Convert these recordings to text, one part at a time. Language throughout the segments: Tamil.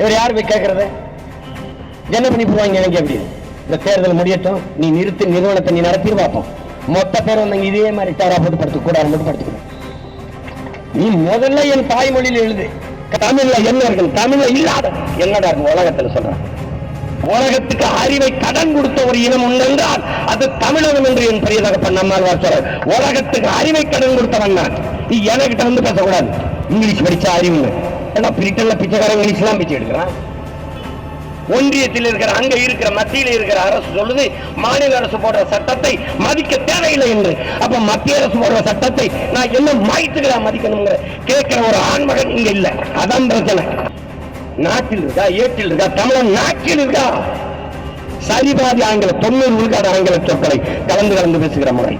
இவர் யார் போய் கேட்கறது என்ன பண்ணி போவாங்க எனக்கு எப்படி? இந்த தேர்தல் முடியட்டும் நீ நிறுத்தி நிறுவனத்தை நீ நடத்தி பார்ப்போம். மொத்த பேர் வந்தவங்க இதே மாதிரி டேரா போட்டு படுத்து கூட மட்டும் படுத்துக்கணும் நீ முதல்ல என் தாய்மொழியில் எழுது. தமிழ்ல என்ன இருக்கு தமிழ்ல இல்லாத. என்னடா இருக்கும் உலகத்துல சொல்றேன். உலகத்துக்கு அறிவை கடன் கொடுத்த ஒரு இனம் உண்டென்றால் அது தமிழகம் என்று என் பெரிய தகப்பன் நம்மால் சொல்ற உலகத்துக்கு அறிவை கடன் கொடுத்தவன் நான். நீ எனக்கிட்ட வந்து பேசக்கூடாது. இங்கிலீஷ் படிச்ச அறிவுங்க ஏன்னா பிரிட்டன்ல பிச்சைக்காரங்க இஸ்லாம் பிச்சை எடுக்கிறான். ஒன்றியத்தில் இருக்கிற அங்க இருக்கிற மத்தியில் இருக்கிற அரசு சொல்லுது மாநில அரசு போடுற சட்டத்தை மதிக்க தேவையில்லை என்று. அப்ப மத்திய அரசு போடுற சட்டத்தை நான் என்ன மாய்த்துக்கிறா மதிக்கணுங்கிற கேட்கிற ஒரு ஆண்மகன் இங்க இல்ல. அதான் பிரச்சனை. நாட்டில் இருக்கா ஏற்றில் இருக்கா தமிழன் நாட்டில் இருக்கா? சரிபாதி ஆங்கில தொண்ணூறு விழுக்காடு ஆங்கில சொற்களை கலந்து கலந்து பேசுகிற முறை.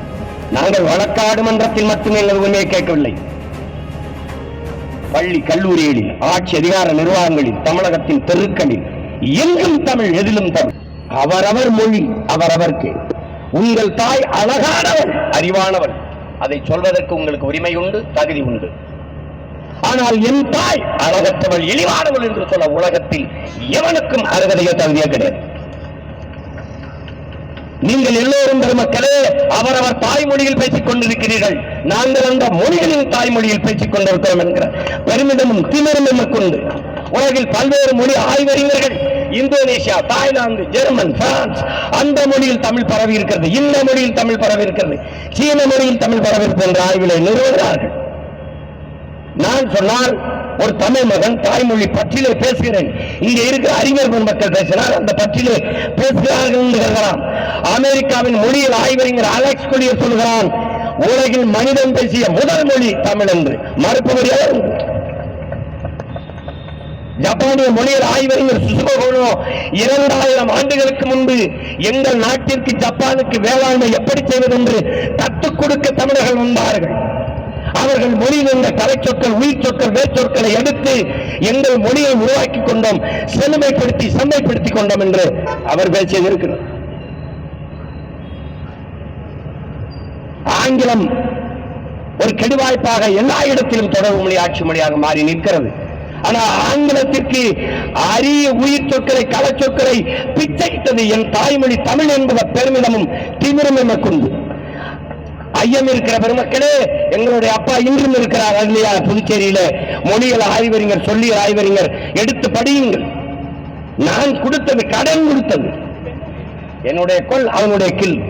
நாங்கள் வழக்காடு மன்றத்தில் மட்டுமே எதுவுமே கேட்கவில்லை. பள்ளி கல்லூரிகளில் ஆட்சி அதிகார நிர்வாகங்களில் தமிழகத்தின் தெருக்களில் எங்கும் தமிழ் எதிலும் தமிழ். அவரவர் மொழி அவரவர்க்கு. உங்கள் தாய் அழகானவள் அறிவானவள். அதை சொல்வதற்கு உங்களுக்கு உரிமை உண்டு தகுதி உண்டு. ஆனால் என் தாய் அழகற்றவள் இழிவானவள் என்று சொல்ல உலகத்தில் எவனுக்கும் அருகதையோ தகுதியோ கிடையாது. நீங்கள் எல்லோரும் பெருமக்களே அவரவர் தாய்மொழியில் பேசிக் கொண்டிருக்கிறீர்கள். நாங்கள் அந்த மொழிகளின் தாய்மொழியில் பேசிக் கொண்டிருக்கிறோம் என்கிற பெருமிதமும் திமிரும் எமக்கு உண்டு. உலகில் பல்வேறு மொழி ஆய்வறிஞர்கள் இந்தோனேஷியா தாய்லாந்து ஜெர்மன் பிரான்ஸ் அந்த மொழியில் தமிழ் பரவி இருக்கிறது இந்த மொழியில் தமிழ் பரவி இருக்கிறது சீன மொழியில் தமிழ் பரவி இருக்கிறது என்ற ஆய்விலை நிறுவுகிறார்கள். நான் சொன்னால் ஒரு தமிழ் மகன் தாய்மொழி பற்றிலே பேசுகிறேன். இங்க இருக்கிற அறிஞர் மக்கள் பேசினால் அந்த பற்றிலே பேசுகிறார்கள் கருதலாம். அமெரிக்காவின் மொழியில் ஆய்வறிஞர் அலெக்ஸ் கொலியர் சொல்கிறான் உலகில் மனிதன் பேசிய முதல் மொழி தமிழ் என்று. மறுப்பவர் யார்? ஜப்பானிய மொழியில் ஆய்வறிஞர் சுசுகோனோ இரண்டாயிரம் ஆண்டுகளுக்கு முன்பு எங்கள் நாட்டிற்கு ஜப்பானுக்கு வேளாண்மை எப்படி செய்வது என்று கற்றுக் கொடுக்க தமிழர்கள் வந்தார்கள். அவர்கள் மொழியில் இருந்த கலைச்சொற்கள் உயிர் சொற்கள் வேச்சொற்களை எடுத்து எங்கள் மொழியை உருவாக்கி கொண்டோம் செழுமைப்படுத்தி செம்மைப்படுத்தி கொண்டோம் என்று அவர் பேசியது இருக்கிறது ஆங்கிலம் ஒரு கெடுவாய்ப்பாக எல்லா இடத்திலும் தொடர்பு மொழி ஆட்சி மொழியாக மாறி நிற்கிறது. ஆனா ஆங்கிலத்திற்கு அரிய உயிர் சொற்களை கலச்சொற்களை பிச்சையிட்டது என் தாய்மொழி தமிழ் என்பத பெருமிதமும் திமிரும் எமக்குண்டு. ஐயம் இருக்கிற பெருமக்களே எங்களுடைய அப்பா இன்றும் இருக்கிறார் இல்லையா புதுச்சேரியில. மொழிகள் ஆய்வறிஞர் சொல்லி ஆய்வறிஞர் எடுத்து படியுங்கள். நான் கொடுத்தது கடன் கொடுத்தது. என்னுடைய கொல் அவனுடைய கில்.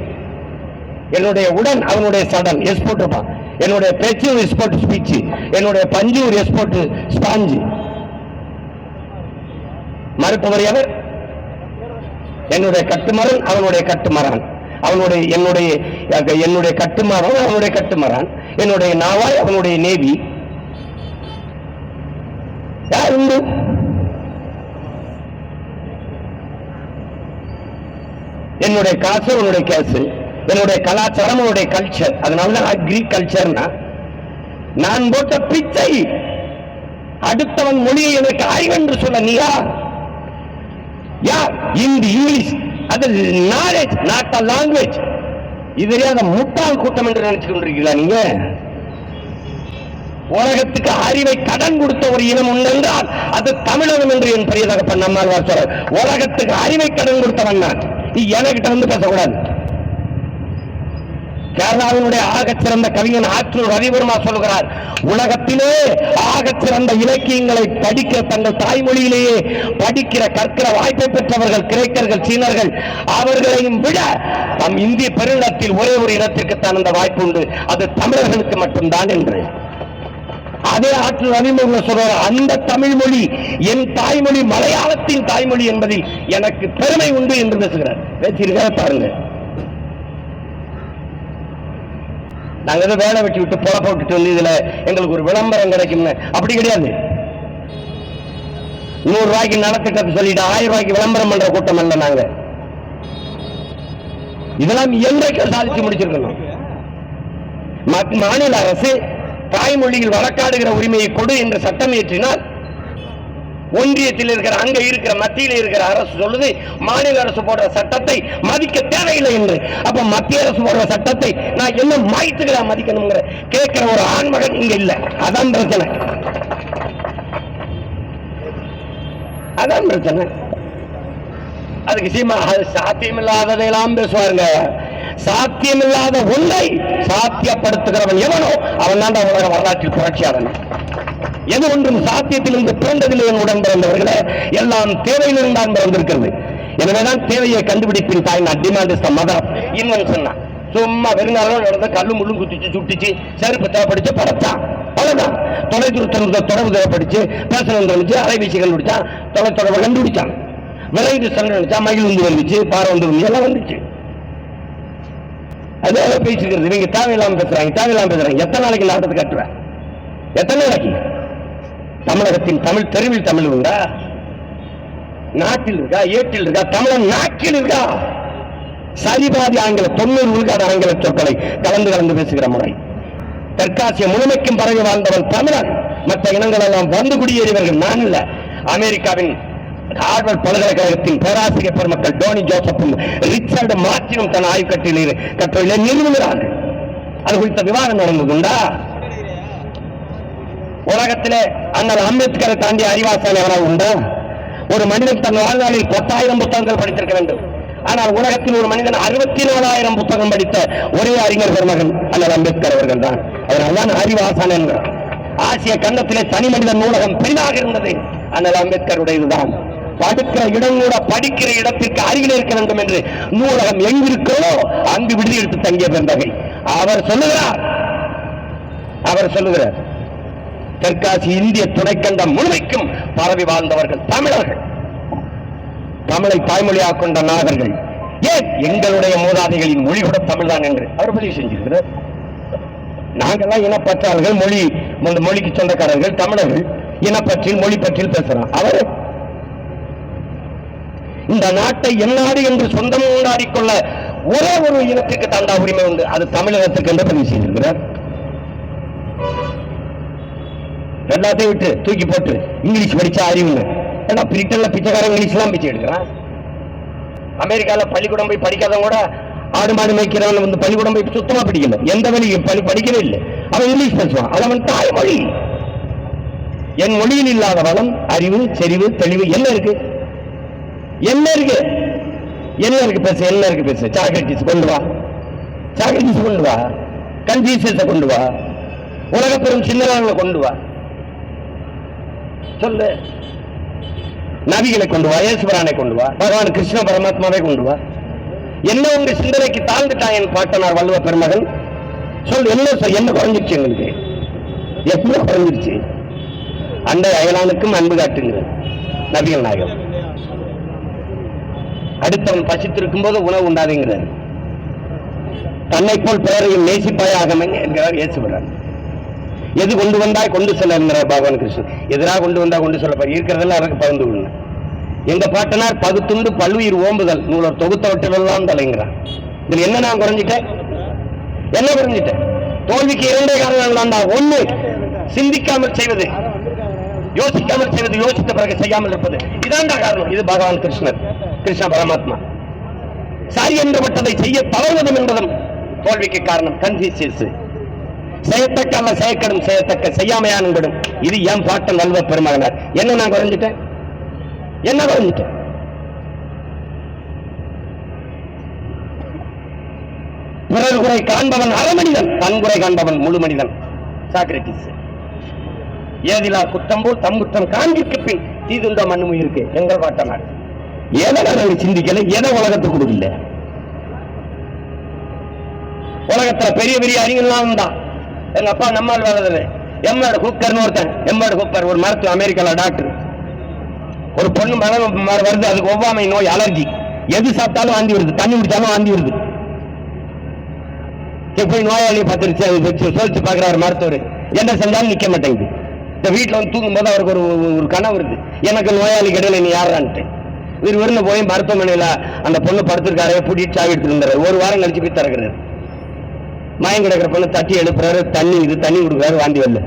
என்னுடைய உடன் அவனுடைய சடன். எஸ் போட்டிருப்பான். என்னுடைய பேச்சு எஸ்போர்ட் ஸ்பீச் என்னுடைய பஞ்சு ஒரு எஸ்போர்ட் ஸ்பாஞ்சு மறுப்பவர் எவர்? என்னுடைய கட்டுமரன் அவனுடைய கட்டுமரன். அவனுடைய என்னுடைய என்னுடைய கட்டுமரம் அவனுடைய கட்டுமரான் என்னுடைய நாவாய் அவனுடைய நேவி. யார் உண்டு? என்னுடைய காசு அவனுடைய கேசு. என்னுடைய கலாச்சாரம் அவனுடைய கல்ச்சர் அதனாலதான் கிரீக் கல்ச்சர்னா நான் போட்ட பிச்சை. அடுத்தவன் மொழியை எனக்கு ஆய்வென்று சொல்ல நீயா? யார்? இந்தி இங்கிலீஷ். அது நாலேஜ் நாட் அ லாங்குவேஜ் இது அந்த முட்டாள் கூட்டம் என்று நினைச்சு கொண்டிருக்கீங்களா நீங்க? உலகத்துக்கு அறிவை கடன் கொடுத்த ஒரு இனம் உண்டென்றால் அது தமிழகம் என்று என் பெரியதாக நம்மால் உலகத்துக்கு அறிவை கடன் கொடுத்தவன் நான். நீ எனக்கிட்ட வந்து பேசக்கூடாது. கேரளாவினுடைய ஆகச் சிறந்த கவிஞன் ஆற்றூர் ரவிவர்மா சொல்கிறார் உலகத்திலே ஆகச் சிறந்த இலக்கியங்களை படிக்க தங்கள் தாய்மொழியிலேயே படிக்கிற கற்கிற வாய்ப்பை பெற்றவர்கள் கிரேக்கர்கள் சீனர்கள் அவர்களையும் விட நம் இந்திய பெருநிலத்தில் ஒரே ஒரு இனத்திற்குத்தான் அந்த வாய்ப்பு உண்டு. அது தமிழர்களுக்கு மட்டும்தான் என்று. அதே ஆற்றல் ரவிமுருகன் சொல்றார் அந்த தமிழ் மொழி என் தாய்மொழி மலையாளத்தின் தாய்மொழி என்பதில் எனக்கு பெருமை உண்டு என்று பேசுகிறார். பேசியிருக்கார பாருங்க. நாங்க ஏதோ வேலை வெட்டி விட்டு புல வந்து இதுல எங்களுக்கு ஒரு விளம்பரம் கிடைக்கும்னு. அப்படி கிடையாது. நூறு ரூபாய்க்கு நலத்திட்டத்தை சொல்லிட்டு ஆயிரம் ரூபாய்க்கு விளம்பரம் பண்ற கூட்டம் அல்ல நாங்க. இதெல்லாம் என்றைக்கு சாதிச்சு முடிச்சிருக்கணும். மத்- மாநில அரசு தாய்மொழியில் வழக்காடுகிற உரிமையை கொடு என்று சட்டம் இயற்றினால் ஒன்றியத்தில் இருக்கிற அங்க இருக்கிற மத்தியில் இருக்கிற அரசு சொல்லுது மாநில அரசு போடுற சட்டத்தை மதிக்க தேவையில்லை என்று. அப்ப மத்திய அரசு போடுற சட்டத்தை நான் என்ன மாய்த்துக்கிறா மதிக்கணுங்கிற கேட்கிற ஒரு ஆண்மகன் இங்க இல்ல. அதான் பிரச்சனை. அதான் பிரச்சனை. அதுக்கு சீமா அது சாத்தியமில்லாததையெல்லாம் பேசுவாருங்க. சாத்தியமில்லாத ஒன்றை சாத்தியப்படுத்துகிறவன் எவனோ அவன் தான் உலக வரலாற்றில் புரட்சியாளன். எது ஒன்றும் சாத்தியத்திலிருந்து பிறந்ததில்லை என் உடன் பிறந்தவர்களே எல்லாம் தேவையிலிருந்து தான் பிறந்திருக்கிறது. எனவேதான் தேவையை கண்டுபிடிப்பின் தாய் நான் demand is the mother invention சும்மா வெறுங்காலம் நடந்த கல்லு முள்ளும் குத்திச்சு சுட்டிச்சு செருப்பு தேவைப்படுச்சு படைச்சான் அவ்வளவுதான். தொலை தூரத்தில் தொடர்பு தேவைப்படுச்சு பேசணும் தெரிஞ்சு அலைபேசி கண்டுபிடிச்சான் தொலை தொடர்பு கண்டுபிடிச்சான். விரைந்து சென்று நினைச்சா மயில் வந்து வந்துச்சு பாறை வந்து எல்லாம் வந்துச்சு. அதே எல்லாம் பேசிக்கிறது. இவங்க தேவையில்லாம பேசுறாங்க தேவையில்லாம பேசுறாங்க. எத்தனை நாளைக்கு நாட்டத்தை கட்டுவேன்? எத்தனை நாளைக்கு? தமிழகத்தின் தமிழ் தெருவில் தமிழ் உண்டா நாட்டில் இருக்கா? ஏட்டில் இருக்கா? தமிழன் நாட்டில் இருக்கா? சரிபாதி ஆங்கில தொண்ணூறு விழுக்காடு ஆங்கில சொற்களை கலந்து கலந்து பேசுகிற முறை. தெற்காசிய முழுமைக்கும் பரவி வாழ்ந்தவன் தமிழன். மற்ற இனங்கள் எல்லாம் வந்து குடியேறியவர்கள் நான் இல்ல. அமெரிக்காவின் ஹார்வர்ட் பல்கலைக்கழகத்தின் பேராசிரியர் பெருமக்கள் டோனி ஜோசப்பும் ரிச்சர்டு மார்ட்டினும் தன் ஆய்வு கட்டிலே கட்டுரையில நிறுவுகிறார்கள். அது குறித்த விவாதம் நடந்ததுண்டா? உலகத்திலே அண்ணல் அம்பேத்கரை தாண்டி அறிவாசாலை யாராவது உண்டா? ஒரு மனிதன் தன் வாழ்நாளில் பத்தாயிரம் புத்தகங்கள் படித்திருக்க வேண்டும். ஆனால் உலகத்தில் ஒரு மனிதன் அறுபத்தி நாலாயிரம் புத்தகம் படித்த ஒரே அறிஞர் பெருமகன் அண்ணல் அம்பேத்கர் அவர்கள் தான். அதனால்தான் அறிவாசன் என்கிறார். ஆசிய கண்டத்திலே தனி மனித நூலகம் பெரிதாக இருந்தது. அண்ணல் அம்பேத்கருடையதுதான். படுக்கிற இடம் கூட படிக்கிற இடத்திற்கு அருகில் இருக்க வேண்டும் என்று நூலகம் எங்கிருக்கிறதோ அங்கு விடுதி எடுத்து தங்கிய பெருந்தகை. அவர் சொல்லுகிறார். அவர் சொல்லுகிறார். தெற்காசி இந்திய துணைக்கண்டம் முழுமைக்கும் பரவி வாழ்ந்தவர்கள் தமிழர்கள். தமிழை தாய்மொழியாக கொண்ட நாகர்கள். ஏன் எங்களுடைய மூதாதைகளின் மொழி கூட தமிழ்தான் என்று அவர் பதிவு செஞ்சிருக்கிறார். நாங்கெல்லாம் இனப்பற்றாளர்கள் மொழி இந்த மொழிக்கு சொந்தக்காரர்கள் தமிழர்கள். இனப்பற்றில் மொழி பற்றில் பேசுறோம். அவர் இந்த நாட்டை என்னாடு என்று சொந்தம் கொண்டாடிக்கொள்ள ஒரே ஒரு இனத்துக்கு தாண்டா உரிமை உண்டு. அது தமிழகத்துக்கு என்று பதிவு செய்திருக்கிறார். எல்லாத்தையும் விட்டு தூக்கி போட்டு இங்கிலீஷ் படிச்சா அறிவுங்க ஏன்னா பிரிட்டன்ல பிச்சைக்காரன் இங்கிலீஷ்லாம் பிச்சை எடுக்கிறான். அமெரிக்கால பள்ளிக்கூடம் போய் படிக்காதவங்க கூட ஆடு மாடு மேய்க்கிறவன் வந்து பள்ளிக்கூடம் போய் சுத்தமா படிக்கல. எந்த வழியும் பள்ளி படிக்கவே இல்லை. அவன் இங்கிலீஷ் பேசுவான். அது அவன் தாய்மொழி. என் மொழியில் இல்லாத வளம் அறிவு செறிவு தெளிவு என்ன இருக்கு? என்ன இருக்கு? என்ன இருக்கு பேச என்ன இருக்கு பேச? சாக்ரட்டிஸ் கொண்டு வா. சாக்ரட்டிஸ் கொண்டு வா. கன்ஃபியூசியஸ கொண்டு வா. உலக பெரும் சிந்தனைகளை கொண்டு வா. சொல்லு. நபிகளை கொண்டு வா இயேசுபரானை கொண்டு வா பகவான் கிருஷ்ண பரமாத்மாவை கொண்டு வா. என்ன உங்க சிந்தனைக்கு தாழ்ந்துட்டான் என் பாட்டனார் வள்ளுவ பெருமகன்? சொல் என்ன சொல் என்ன குறைஞ்சிருச்சு எங்களுக்கு? எப்படி குறைஞ்சிருச்சு? அண்டை அயலானுக்கும் அன்பு காட்டுங்க நபிகள் நாயகம் அடுத்தவன் பசித்திருக்கும் போது உணவு உண்டாதுங்கிறார். தன்னை போல் பிறரையும் நேசிப்பாயாக என்கிறார் இயேசுபரான் எது கொண்டு வந்தால் கொண்டு செல்ல என்கிறார் பகவான் கிருஷ்ணன். எதிராக கொண்டு வந்தா கொண்டு சொல்ல இருக்கிறதெல்லாம் எனக்கு பகிர்ந்து விடணும் எங்க பாட்டனார் பகுத்துண்டு பல்லுயிர் ஓம்புதல் நூலர் தொகுத்தவற்றிலெல்லாம் தலைங்கிறான் இதுல என்ன நான் குறைஞ்சிட்டேன்? என்ன குறைஞ்சிட்டேன்? தோல்விக்கு இரண்டே காரணங்கள் தான்டா ஒண்ணு சிந்திக்காமல் செய்வது. யோசிக்காமல் செய்வது யோசித்த பிறகு செய்யாமல் இருப்பது. இதான்டா காரணம். இது பகவான் கிருஷ்ணர். கிருஷ்ண பரமாத்மா. சரி என்றுபட்டதை செய்ய தவறுவதும் என்பதும் தோல்விக்கு காரணம். கன்ஃபியூசியஸ் செய்யத்தக்க அல்ல செய்யக்கடும் செய்யத்தக்க செய்யாமையானும் என்படும் இது என் பாட்டம் வல்வ பெருமகனார். என்ன நான் குறைஞ்சிட்டேன்? என்ன குறைஞ்சிட்டேன்? பிறர் குறை காண்பவன் அறமனிதன் தன் குறை காண்பவன் முழு மனிதன். சாக்ரட்டிஸ். ஏதிலா குத்தம் போல் தம் குற்றம் காண்பிற்கு பின் தீதுண்ட மண்ணும் இருக்கு எங்கள் பாட்டனார் எதை நாங்கள் சிந்திக்கல? எதை உலகத்துக்கு கொடுக்கல? உலகத்துல பெரிய பெரிய அறிஞர்லாம் தான் எங்க அப்பா நம்மால் வளர்றது எம்மாடு குக்கர்னு ஒருத்தன் எம்மாடு குக்கர் ஒரு மருத்துவ அமெரிக்கால டாக்டர். ஒரு பொண்ணு மனம் வருது அதுக்கு ஒவ்வாமை நோய் அலர்ஜி. எது சாப்பிட்டாலும் வாந்தி வருது தண்ணி குடிச்சாலும் வாந்தி வருது. எப்படி நோயாளியை பார்த்துருச்சு அது வச்சு சோதிச்சு பார்க்குறாரு மருத்துவர். என்ன செஞ்சாலும் நிக்க மாட்டேங்குது. இந்த வீட்டில் வந்து தூங்கும் போது அவருக்கு ஒரு ஒரு கனவு இருக்குது எனக்கு நோயாளி கிடையாது நீ யாரான்ட்டு இவர் விருந்த போய் மருத்துவமனையில் அந்த பொண்ணு படுத்திருக்காரு பூட்டிட்டு சாவி எடுத்துருந்தாரு ஒரு வாரம் கழிச்சு போய் திறக்கிறாரு. மயம் கிடக்கிற பொண்ணு தட்டி எழுப்புறாரு தண்ணி இது தண்ணி கொடுக்குறாரு வாந்தி வரல.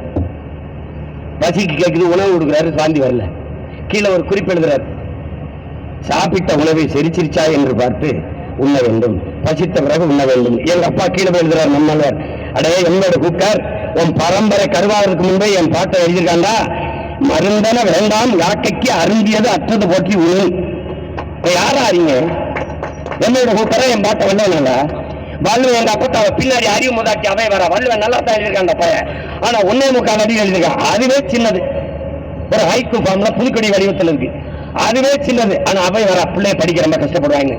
பசிக்கு கேட்குது உணவு கொடுக்குறாரு வாந்தி வரல. கீழே ஒரு குறிப்பு எழுதுறாரு. சாப்பிட்ட உணவை செரிச்சிருச்சா என்று பார்த்து உண்ண வேண்டும். பசித்த பிறகு உண்ண வேண்டும். எங்க அப்பா கீழே போய் எழுதுறாரு நம்மளவர் அடையே என்னோட குக்கர் உன் பரம்பரை கருவாகிறதுக்கு முன்பே என் பாட்டை எழுதியிருக்காண்டா? மருந்தன வேண்டாம் யாக்கைக்கு அருந்தியது அற்றது போற்றி உணவு இப்போ யாரா அறிங்க என்னோட கூப்பிட என் பாட்டை வல்லவனால வள்ளுவன் எங்க அப்பத்தாவ பின்னாடி அறிவு முதாக்கி அவை வர வள்ளுவன் நல்லா தான் எழுதியிருக்கான் பையன். ஆனா ஒன்னே முக்கால் அடி எழுதியிருக்கான். அதுவே சின்னது. ஒரு ஹைக்கு ஃபார்ம்ல புதுக்கடி வடிவத்தில் இருக்கு. அதுவே சின்னது. ஆனா அவை வர பிள்ளைய படிக்க ரொம்ப கஷ்டப்படுவாங்க.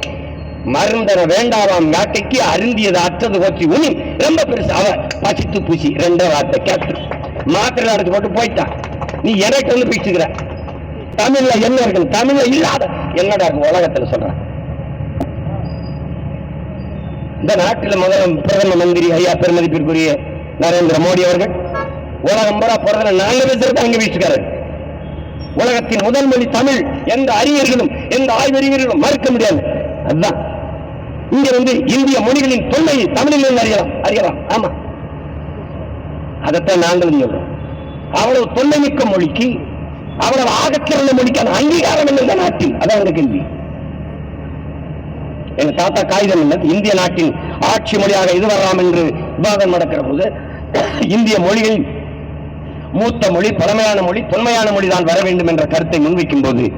மருந்தர வேண்டாவாம் நாட்டைக்கு அருந்தியது அற்றது போச்சு. உனி ரொம்ப பெருசு. அவ பசித்து பூசி ரெண்டே வார்த்தை கேட்டு மாத்திரை அடைச்சு போட்டு போயிட்டான். நீ எனக்கு வந்து பேசுகிற தமிழ்ல என்ன இருக்கு? தமிழ்ல இல்லாத என்னடா இருக்கு? உலகத்துல சொல்றேன். இந்த நாட்டில் முதல் பிரதம மந்திரி ஐயா பெருமதிப்பிற்குரிய நரேந்திர மோடி அவர்கள் உலகம் பூரா பிறந்த நாலு பேசுறது அங்கே வீசுக்காரு உலகத்தின் முதல் மொழி தமிழ். எந்த அறிஞர்களும் எந்த ஆய்வறிஞர்களும் மறுக்க முடியாது. அதுதான். இங்க வந்து இந்திய மொழிகளின் தொல்லை தமிழில் அறியலாம். அறியலாம். ஆமா. அதைத்தான் நாங்களும் சொல்றோம். அவ்வளவு தொல்லை மிக்க மொழிக்கு அவ்வளவு ஆகச்சிறந்த மொழிக்கான அங்கீகாரம் இல்லை நாட்டில். அதான் கேள்வி. எங்க தாத்தா காகிதம் இல்லை. இந்திய நாட்டின் ஆட்சி மொழியாக இது வரலாம் என்று விவாதம் நடக்கிற போது இந்திய மொழிகள் மூத்த மொழி பழமையான மொழி தொன்மையான மொழி தான் வர வேண்டும் என்ற கருத்தை முன்வைக்கும் போது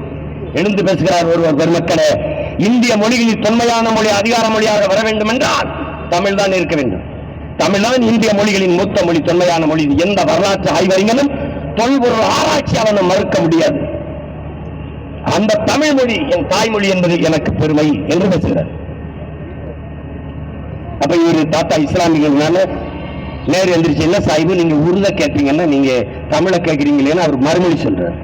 எழுந்து பேசுகிறார் ஒருவர் பெருமக்களை. இந்திய மொழிகளில் தொன்மையான மொழி அதிகார மொழியாக வர வேண்டும் என்றால் தமிழ் தான் இருக்க வேண்டும். தமிழ்தான் இந்திய மொழிகளின் மூத்த மொழி தொன்மையான மொழி. எந்த வரலாற்று ஆய்வறிஞனும் தொல்பொருள் ஆராய்ச்சியாளனும் மறுக்க முடியாது. அந்த தமிழ் மொழி என் தாய்மொழி என்பது எனக்கு பெருமை என்று பேசுகிறார். அப்ப இவர் தாத்தா இஸ்லாமியர்கள்னால நேரு எந்திரிச்சு என்ன சாஹிபு நீங்க உருத கேட்பீங்கன்னா நீங்க தமிழை கேட்கிறீங்களேன்னு அவர் மறுமொழி சொல்றாரு.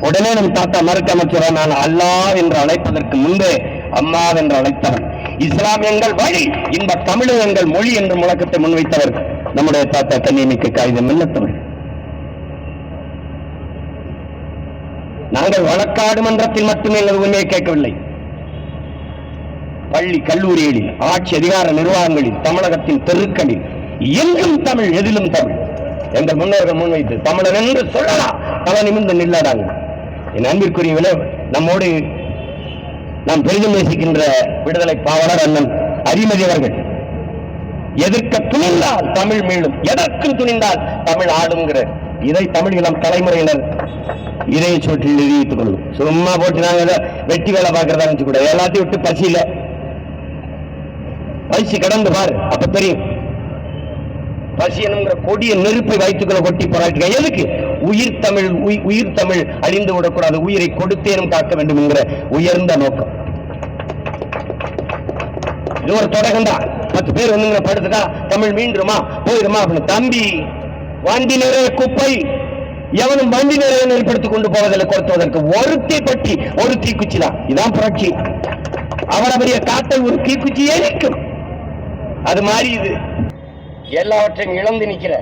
உடனே நம் தாத்தா மறுக்காம சொல்ற நான் அல்லாஹ் என்று அழைப்பதற்கு முன்பே அம்மா என்று அழைத்தவன் இஸ்லாம் எங்கள் வழி இந்த தமிழ் எங்கள் மொழி என்று முழக்கத்தை முன்வைத்தவர். நம்முடைய தாத்தா கண்ணியமிக்க காகிதம் இல்லத்தவர் நாங்கள் வழக்காடு மன்றத்தில் மட்டுமே எங்கள் உண்மையை கேட்கவில்லை. பள்ளி கல்லூரிகளில் ஆட்சி அதிகார நிர்வாகங்களில் தமிழகத்தின் தெருக்களில் எங்கும் தமிழ் எதிலும் தமிழ். எங்கள் முன்னோர்கள் முன்வைத்து தமிழன் என்று சொல்லலாம். அவன் நிமிர்ந்து நில்லடாங்க என் அன்பிற்குரியவில நம்மோடு நாம் பெரிதும் நேசிக்கின்ற விடுதலை பாவலர் அண்ணன் அரிமதி அவர்கள். எதிர்க்க துணிந்தால் தமிழ் மீளும் எதற்கும் துணிந்தால் தமிழ் ஆடுங்கிற இதை தமிழ் இளம் தலைமுறையினர் இதை சுற்றி நிர்வகித்துக் கொள்ளும். சும்மா போட்டு நாங்க வெட்டி வேலை பார்க்கறதா நினைச்சு கூட எல்லாத்தையும் விட்டு பசியில. பசி கடந்து பாரு அப்ப தெரியும். பசி என்கிற கொடிய நெருப்பை வயிற்றுக்குள்ள கொட்டி போராட்டுங்க. எதுக்கு? உயிர் தமிழ் உயிர் தமிழ் அழிந்து விடக்கூடாது. உயிரை கொடுத்தேனும் காக்க வேண்டும் என்கிற உயர்ந்த நோக்கம். இது ஒரு தொடக்கம் தான் பத்து பேர் வந்து படுத்துட்டா தமிழ் மீண்டுமா போயிருமா அப்படின்னு. தம்பி வண்டி நிறைய குப்பை எவனும் வண்டி நிறைய நெருப்படுத்திக் கொண்டு போவதில்லை. கொடுத்துவதற்கு ஒருத்தி பற்றி ஒரு தீக்குச்சி தான் இதான் புரட்சி. அவரை பெரிய காட்டல் ஒரு தீக்குச்சி எரிக்கும். அது மாதிரி இது எல்லாவற்றையும் இழந்து நிக்கிற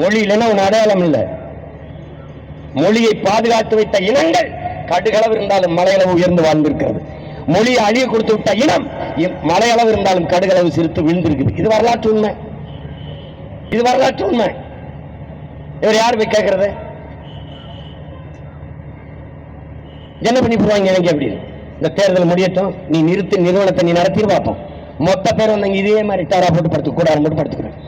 மொழி இல்லைன்னா உன் அடையாளம் இல்லை. மொழியை பாதுகாத்து வைத்த இனங்கள் கடுகளவு இருந்தாலும் மலையளவு உயர்ந்து வாழ்ந்திருக்கிறது. மொழியை அழிய கொடுத்து விட்ட இனம் மலையளவு இருந்தாலும் கடுகளவு சிரித்து விழுந்திருக்குது. இது வரலாற்று உண்மை. இது வரலாற்று உண்மை. இவர் யார் போய் கேட்கறது? என்ன பண்ணி போவாங்க எனக்கு எப்படி இந்த தேர்தல் முடியட்டும். நீ நிறுத்தி நிறுவனத்தை நீ நடத்தி பார்ப்போம். மொத்த பேர் வந்தாங்க இதே மாதிரி டாரா போட்டு படுத்து கூடாரம் போட்டு படுத்துக்கிறேன்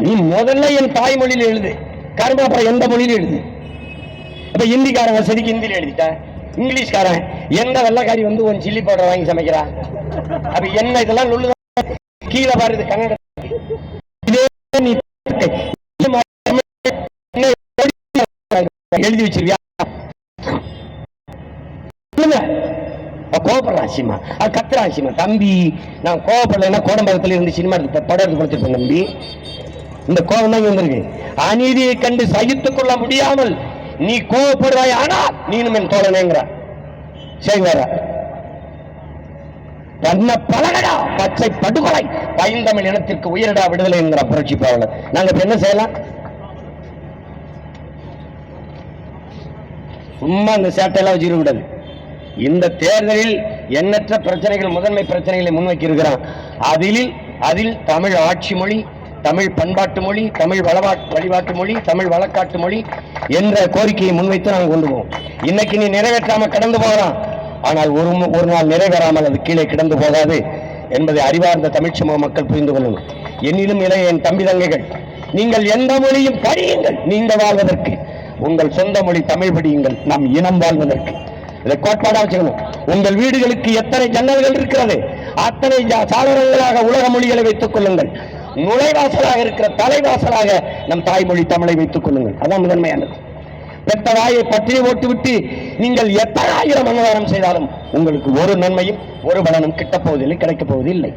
நீ முதல்ல என் தாய்மொழியில் எழுது. கருமாப்பா எந்த மொழியில் எழுது? இப்ப ஹிந்திக்காரன் வசதிக்கு ஹிந்தியில் எழுதிட்டேன் இங்கிலீஷ்காரன் எந்த வெள்ளக்காரி வந்து உன் சில்லி பவுடர் வாங்கி சமைக்கிறா? அப்ப என்ன இதெல்லாம் நுள்ளு கீழே பாருது கன்னட இதே நீ எழுதி வச்சிருக்கியா சொல்லுங்க அவ கோபப்படுறான் சினிமா அது கத்துறான் சினிமா தம்பி நான் கோபப்படலைன்னா கோடம்பாக்கத்துல இருந்து சினிமா எடுத்து படம் எடுத்து கொடுத்துருப்பேன் தம்பி. இந்த கோபம் தான் வந்திருக்கு. அநீதியை கண்டு சகித்துக் கொள்ள முடியாமல் நீ கோபப்படுவாய் ஆனால் நீனும் என் தோழனேங்கிற. சரிங்களா பண்ண பலகடா பச்சை படுகொலை பைந்தமிழ் இனத்திற்கு உயிரிடா விடுதலை என்கிற புரட்சி பாவலர் நாங்க இப்ப என்ன செய்யலாம்? சும்மா இந்த சேட்டையெல்லாம் வச்சுக்க கூடாது. இந்த தேர்தலில் எண்ணற்ற பிரச்சனைகள் முதன்மை பிரச்சனைகளை முன்வைக்கி இருக்கிறான் அதில் அதில் தமிழ் ஆட்சி மொழி தமிழ் பண்பாட்டு மொழி தமிழ் வளவா- வழிபாட்டு மொழி தமிழ் வழக்காட்டு மொழி என்ற கோரிக்கையை முன்வைத்து நாங்கள் கொண்டு போவோம் இன்னைக்கு நீ நிறைவேற்றாம கடந்து போகலாம். ஆனால் ஒரு மு- ஒரு நாள் நிறைவேறாமல் அது கீழே கிடந்து போகாது என்பதை அறிவார்ந்த தமிழ் சமூக மக்கள் புரிந்து கொள்ளணும் என்னிலும் இளைய என் தம்பி தங்கைகள் நீங்கள் எந்த மொழியும் படியுங்கள். நீங்கள் வாழ்வதற்கு. உங்கள் சொந்த மொழி தமிழ் படியுங்கள். நம் இனம் வாழ்வதற்கு. இதை கோட்பாடா வச்சுக்கணும். உங்கள் வீடுகளுக்கு எத்தனை ஜன்னல்கள் இருக்கிறது? அத்தனை ஜா- சாளரங்களாக உலக மொழிகளை வைத்துக் கொள்ளுங்கள். நுழைவாசலாக இருக்கிற தலைவாசலாக நம் தாய்மொழி தமிழை வைத்துக் கொள்ளுங்கள். அதான் முதன்மையானது. பெற்ற வாயை பற்றி ஓட்டுவிட்டு நீங்கள் எத்தனை ஆயிரம் அன்னதானம் செய்தாலும் உங்களுக்கு ஒரு நன்மையும் ஒரு பலனும் கிட்டப்போவதில்லை கிடைக்கப் போவதில்லை.